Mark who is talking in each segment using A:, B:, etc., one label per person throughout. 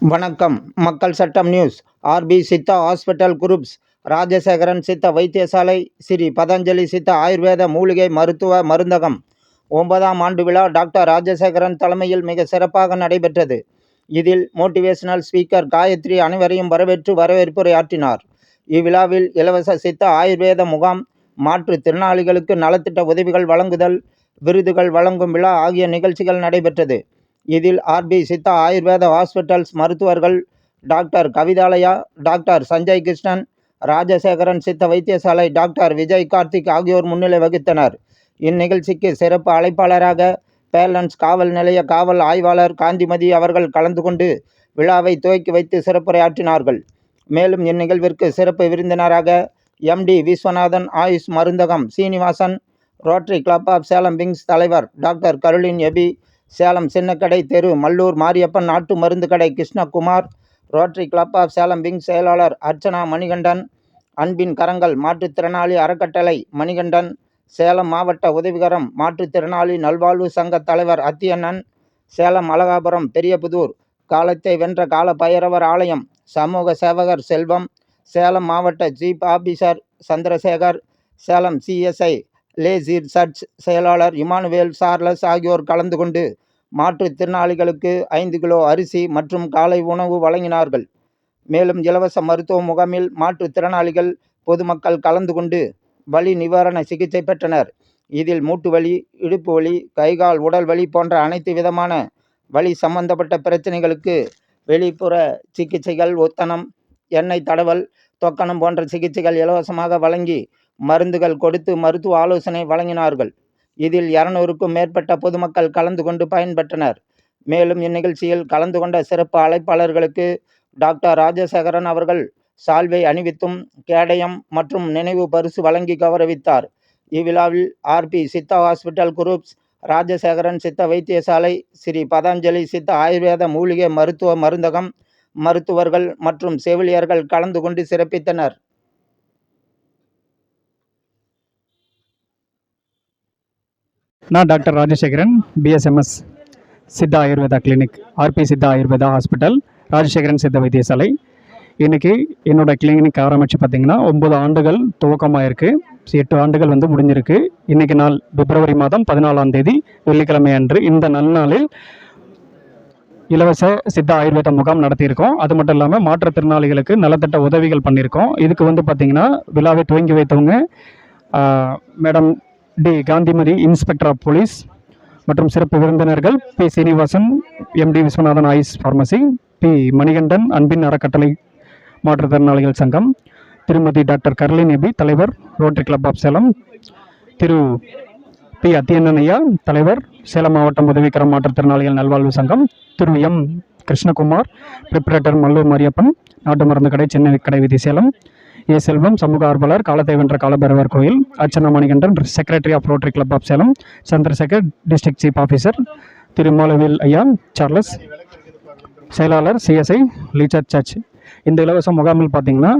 A: வணக்கம். மக்கள் சட்டம் news. RP Siddha hospital groups. Rajasekaran சித்த வைத்தியசாலை. ஸ்ரீ பதஞ்சலி சித்த ஆயுர்வேத மூலிகை மருத்துவ மருந்தகம். ஒன்பதாம் ஆண்டு விழா டாக்டர் ராஜசேகரன் தலைமையில் மிக சிறப்பாக நடைபெற்றது. இதில் மோட்டிவேஷனல் ஸ்பீக்கர் காயத்ரி அனைவரையும் வரவேற்று வரவேற்புரையாற்றினார். இவ்விழாவில் இலவச சித்த ஆயுர்வேத முகாம் மாற்றுத்திறனாளிகளுக்கு நலத்திட்ட உதவிகள் வழங்குதல் விருதுகள் வழங்கும் விழா ஆகிய நிகழ்ச்சிகள் நடைபெற்றது. இதில் ஆர்பி சித்தா ஆயுர்வேத ஹாஸ்பிட்டல்ஸ் மருத்துவர்கள் டாக்டர் கவிதாலயா டாக்டர் சஞ்சய் கிருஷ்ணன் ராஜசேகரன் சித்த வைத்தியசாலை டாக்டர் விஜய் கார்த்திக் ஆகியோர் முன்னிலை வகித்தனர். இந்நிகழ்ச்சிக்கு சிறப்பு அழைப்பாளராக பேலன்ஸ் காவல் நிலைய காவல் ஆய்வாளர் காந்திமதி அவர்கள் கலந்து கொண்டு விழாவை துவக்கி வைத்து சிறப்புரையாற்றினார்கள். மேலும் இந்நிகழ்விற்கு சிறப்பு விருந்தினராக எம்டி விஸ்வநாதன் ஆயுஷ் மருந்தகம் Srinivasan rotary club of Salem wings தலைவர் டாக்டர் கருளின் எபி சேலம் சின்னக்கடை தெரு மல்லூர் மாரியப்பன் நாட்டு மருந்து கடை Krishnakumar rotary club of Salem wing செயலாளர் அர்ச்சனா மணிகண்டன் அன்பின் கரங்கள் மாற்றுத்திறனாளி அறக்கட்டளை மணிகண்டன் சேலம் மாவட்ட உதவிகரம் மாற்றுத்திறனாளி நல்வாழ்வு சங்க தலைவர் அத்தியண்ணன் சேலம் அழகாபுரம் பெரியபுதூர் காலத்தை வென்ற கால பைரவர் ஆலயம் சமூக சேவகர் செல்வம் சேலம் மாவட்ட chief officer Chandrasekar Salem CSI லேசிர் church செயலாளர் இமானுவேல் சார்லஸ் ஆகியோர் கலந்து கொண்டு மாற்றுத்திறனாளிகளுக்கு ஐந்து கிலோ அரிசி மற்றும் காலை உணவு வழங்கினார்கள். மேலும் இலவச மருத்துவ முகாமில் மாற்றுத்திறனாளிகள் பொதுமக்கள் கலந்து கொண்டு வலி நிவாரண சிகிச்சை பெற்றனர். இதில் மூட்டு வலி இடுப்பு வலி கைகால் உடல் வலி போன்ற அனைத்து விதமான வலி சம்பந்தப்பட்ட பிரச்சனைகளுக்கு வெளிப்புற சிகிச்சைகள் ஒத்தனம் எண்ணெய் தடவல் தொக்கணம் போன்ற சிகிச்சைகள் இலவசமாக வழங்கி மருந்துகள் கொடுத்து மருத்துவ ஆலோசனை வழங்கினார்கள். இதில் இருநூறுக்கும் மேற்பட்ட பொதுமக்கள் கலந்து கொண்டு பயன்பெற்றனர். மேலும் இந்நிகழ்ச்சியில் கலந்து கொண்ட சிறப்பு அழைப்பாளர்களுக்கு டாக்டர் ராஜசேகரன் அவர்கள் சால்வை அணிவித்தும் கேடயம் மற்றும் நினைவு பரிசு வழங்கி கௌரவித்தார். இவ்விழாவில் RP Siddha hospital groups Rajasekaran சித்த வைத்தியசாலை ஸ்ரீ பதஞ்சலி சித்த ஆயுர்வேத மூலிகை மருத்துவ மருந்தகம் மருத்துவர்கள் மற்றும் செவிலியர்கள் கலந்து கொண்டு சிறப்பித்தனர்.
B: நான் doctor Rajasekaran BSMS Siddha Ayurveda clinic RP Siddha Ayurveda hospital Rajasekaran சித்த வைத்தியசாலை இன்றைக்கி என்னோட கிளினிக் ஆரம்பித்து பார்த்திங்கன்னா ஒம்பது ஆண்டுகள் துவக்கமாக இருக்குது எட்டு ஆண்டுகள் வந்து முடிஞ்சிருக்கு. இன்றைக்கி நாள் பிப்ரவரி மாதம் பதினாலாம் தேதி வெள்ளிக்கிழமை அன்று இந்த நன்னாளில் இலவச சித்த ஆயுர்வேத முகாம் நடத்தியிருக்கோம். அது மட்டும் இல்லாமல் மாற்றுத்திறனாளிகளுக்கு நலத்திட்ட உதவிகள் பண்ணியிருக்கோம். இதுக்கு வந்து பார்த்திங்கன்னா விழாவை துவங்கி வைத்தவங்க madam T Kanthimathi inspector of police மற்றும் சிறப்பு விருந்தினர்கள் P. Srinivasan MD Viswanathan Ayush pharmacy P. Manikandan அன்பின் அறக்கட்டளை மாற்றுத்திறனாளிகள் சங்கம். திருமதி டாக்டர் கர்லி நபி தலைவர் rotary club of Salem Thiru P. Athiyannan ஐயா தலைவர் சேலம் மாவட்டம் உதவிக்கரம் மாற்றுத்திறனாளிகள் நல்வாழ்வு சங்கம். திரு எம். கிருஷ்ணகுமார் ப்ரிப்பரேட்டர் மல்லூர் மாரியப்பன் நாட்டு மருந்து கடை சென்னை கடை விதி சேலம். ஏ. செல்வம் சமூக ஆர்வலர் காலத்தை வென்ற காலபைரவர் கோயில். Archana Manikandan secretary of rotary club of Salem Chandrasekar district chief officer திரு மாலவேல் ஐயா சார்லஸ் செயலாளர் சிஎஸ்ஐ லீச்சர் சர்ச் இந்த இலவச முகாமில் பார்த்திங்கன்னா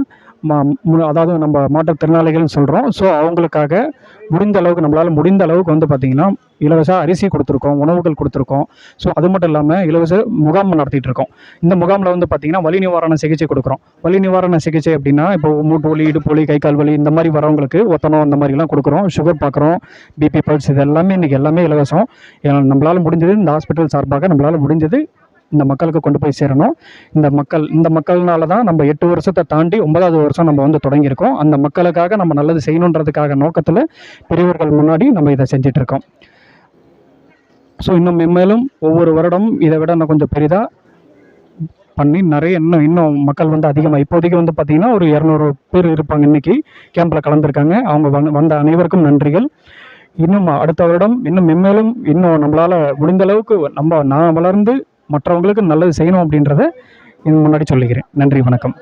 B: அதாவது நம்ம மாற்றுத்திறனாளிகள்னு சொல்கிறோம் ஸோ அவங்களுக்காக முடிந்த அளவுக்கு நம்மளால் முடிந்த அளவுக்கு வந்து பார்த்திங்கன்னா இலவச அரிசி கொடுத்துருக்கோம் உணவுகள் கொடுத்துருக்கோம். ஸோ அது மட்டும் இல்லாமல் இலவச முகாம் நடத்திட்டு இருக்கோம். இந்த முகாமில் வந்து பார்த்திங்கன்னா வலி நிவாரண சிகிச்சை கொடுக்குறோம். வலி நிவாரண சிகிச்சை அப்படின்னா இப்போ மூட்டு வலி இடுப்பு வலி கை கால் வலி இந்த மாதிரி வரவங்களுக்கு ஒத்தனம் அந்த மாதிரிலாம் கொடுக்குறோம். சுகர் பார்க்குறோம் பிபி பல்ஸ் இது எல்லாமே இன்றைக்கி எல்லாமே இலவசம். நம்மளால் முடிஞ்சது இந்த ஹாஸ்பிட்டல் சார்பாக நம்மளால் முடிஞ்சது இந்த மக்களுக்கு கொண்டு போய் சேரணும். இந்த மக்கள் இந்த மக்கள்னால தான் நம்ம எட்டு வருஷத்தை தாண்டி ஒன்பதாவது வருஷம் நம்ம வந்து தொடங்கியிருக்கோம். அந்த மக்களுக்காக நம்ம நல்லது செய்யணுன்றதுக்காக நோக்கத்தில் பெரியவர்கள் முன்னாடி நம்ம இதை செஞ்சிட்ருக்கோம் ஸோ இன்னும் மென்மேலும் ஒவ்வொரு வருடமும் இதை விட இன்னும் கொஞ்சம் பெரிதாக பண்ணி நிறைய இன்னும் இன்னும் மக்கள் வந்து அதிகமாக இப்போதைக்கு வந்து பார்த்திங்கன்னா ஒரு இரநூறு பேர் இருப்பாங்க இன்றைக்கி கேம்பில் கலந்துருக்காங்க. அவங்க வந்த வந்த அனைவருக்கும் நன்றிகள். இன்னும் அடுத்த வருடம் இன்னும் மென்மேலும் இன்னும் நம்மளால் முடிந்த அளவுக்கு நம்ம நான் வளர்ந்து மற்றவங்களுக்கு நல்லது செய்யணும் அப்படின்றத முன்னாடி சொல்லிக்கிறேன். நன்றி வணக்கம்.